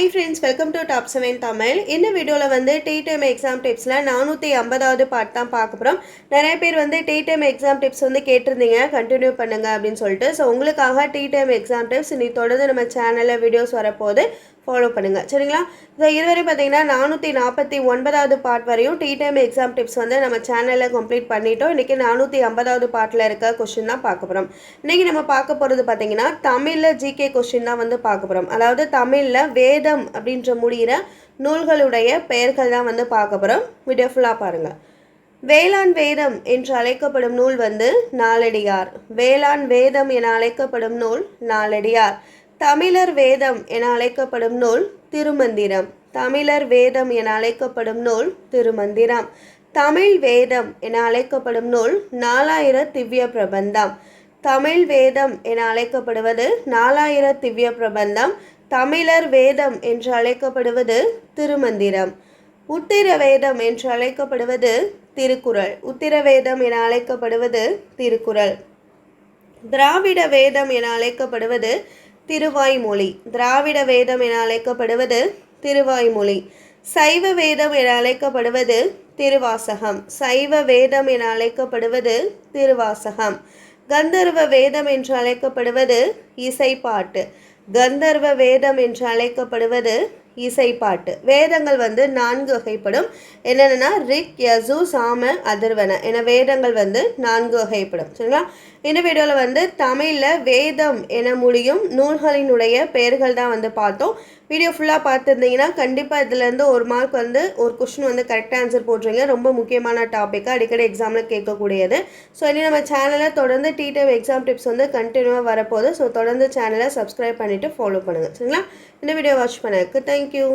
Hi friends welcome to top seven Tamil இந்த வீடியோவில் வந்து டி டைம் எக்ஸாம் டிப்ஸில் நானூற்றி ஐம்பதாவது பார்ட் தான் பார்க்க போகிறோம் நிறைய பேர் வந்து டி டைம் எக்ஸாம் டிப்ஸ் வந்து கேட்டிருந்தீங்க கண்டினியூ பண்ணுங்க அப்படின்னு சொல்லிட்டு. ஸோ உங்களுக்காக டி டைம் எக்ஸாம் டிப்ஸ் நீ தொடர்ந்து நம்ம சேனலில் வீடியோஸ் வரப்போது ஃபாலோ பண்ணுங்கள் சரிங்களா? ஸோ இதுவரை பார்த்தீங்கன்னா நானூற்றி நாற்பத்தி ஒன்பதாவது பார்ட் வரையும் டி டைம் எக்ஸாம் டிப்ஸ் வந்து நம்ம சேனலில் கம்ப்ளீட் பண்ணிட்டோம். இன்றைக்கி நானூற்றி ஐம்பதாவது பார்ட்டில் இருக்க கொஷின் தான் பார்க்க போகிறோம் இன்றைக்கி நம்ம பார்க்க போகிறது பார்த்தீங்கன்னா தமிழில் ஜிகே கொஷின் தான் வந்து பார்க்க போகிறோம் அதாவது தமிழில் வேதம் அப்படின்ற முடிகிற நூல்களுடைய பெயர்கள் தான் வந்து பார்க்க போகிறோம் வீடியோ ஃபுல்லாக பாருங்கள் வேளாண் வேதம் என்று அழைக்கப்படும் நூல் வந்து நாலடியார் வேளாண் வேதம் என அழைக்கப்படும் நூல் நாலடியார் தமிழர் வேதம் என அழைக்கப்படும் நூல் திருமந்திரம். தமிழர் வேதம் என அழைக்கப்படும் நூல் திருமந்திரம். தமிழ் வேதம் என அழைக்கப்படும் நூல் நாலாயிர திவ்ய பிரபந்தம். தமிழ் வேதம் என அழைக்கப்படுவது நாலாயிர திவ்ய பிரபந்தம். தமிழர் வேதம் என்று அழைக்கப்படுவது திருமந்திரம். உத்திர வேதம் என்று அழைக்கப்படுவது திருக்குறள். உத்திர வேதம் என அழைக்கப்படுவது திருக்குறள். திராவிட வேதம் என அழைக்கப்படுவது திருவாய்மொழி. திராவிட வேதம் என அழைக்கப்படுவது திருவாய்மொழி. சைவ வேதம் என அழைக்கப்படுவது திருவாசகம். சைவ வேதம் என அழைக்கப்படுவது திருவாசகம். கந்தர்வ வேதம் என்று அழைக்கப்படுவது இசைப்பாட்டு. கந்தர்வ வேதம் என்று அழைக்கப்படுவது இசைப்பாட்டு. வேதங்கள் வந்து நான்கு வகைப்படும். என்னென்னா ரிக் யசு சாம அதர்வன. என வேதங்கள் வந்து நான்கு வகைப்படும். சரிங்களா? இந்த வீடியோவில் வந்து தமிழில் வேதம் என முடியும். நூல்களினுடைய பெயர்கள் தான் வந்து பார்த்தோம். வீடியோ ஃபுல்லாக பார்த்துருந்தீங்கன்னா கண்டிப்பாக இதுலேருந்து ஒரு மார்க் வந்து ஒரு கொஷின் வந்து கரெக்டாக ஆன்சர் போட்டுருங்க. ரொம்ப முக்கியமான டாப்பிக்காக அடிக்கடி எக்ஸாமில் கேட்கக்கூடியது. ஸோ இனி நம்ம சேனலில் தொடர்ந்து டிடிஎம் எக்ஸாம் டிப்ஸ் வந்து கண்டினியூவாக வரப்போகுது. ஸோ தொடர்ந்து சேனலை சப்ஸ்கிரைப் பண்ணிவிட்டு ஃபாலோ பண்ணுங்கள் சரிங்களா? இந்த வீடியோ வாட்ச் பண்ணதுக்கு தேங்க்யூ